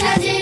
সাজে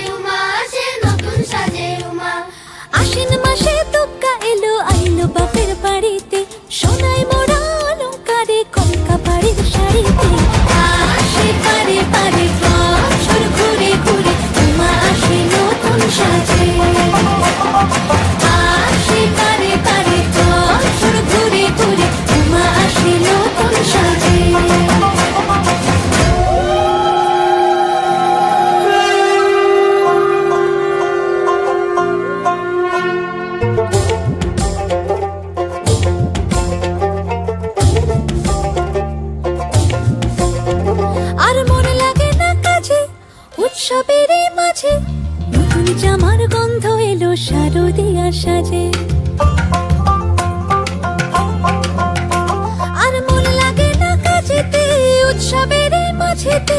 উৎসবের মাঝে নতুন জামার গন্ধ এলো শারদিয়া সাজে আর মন লাগে না কাজেতে, উৎসবের মাঝেতে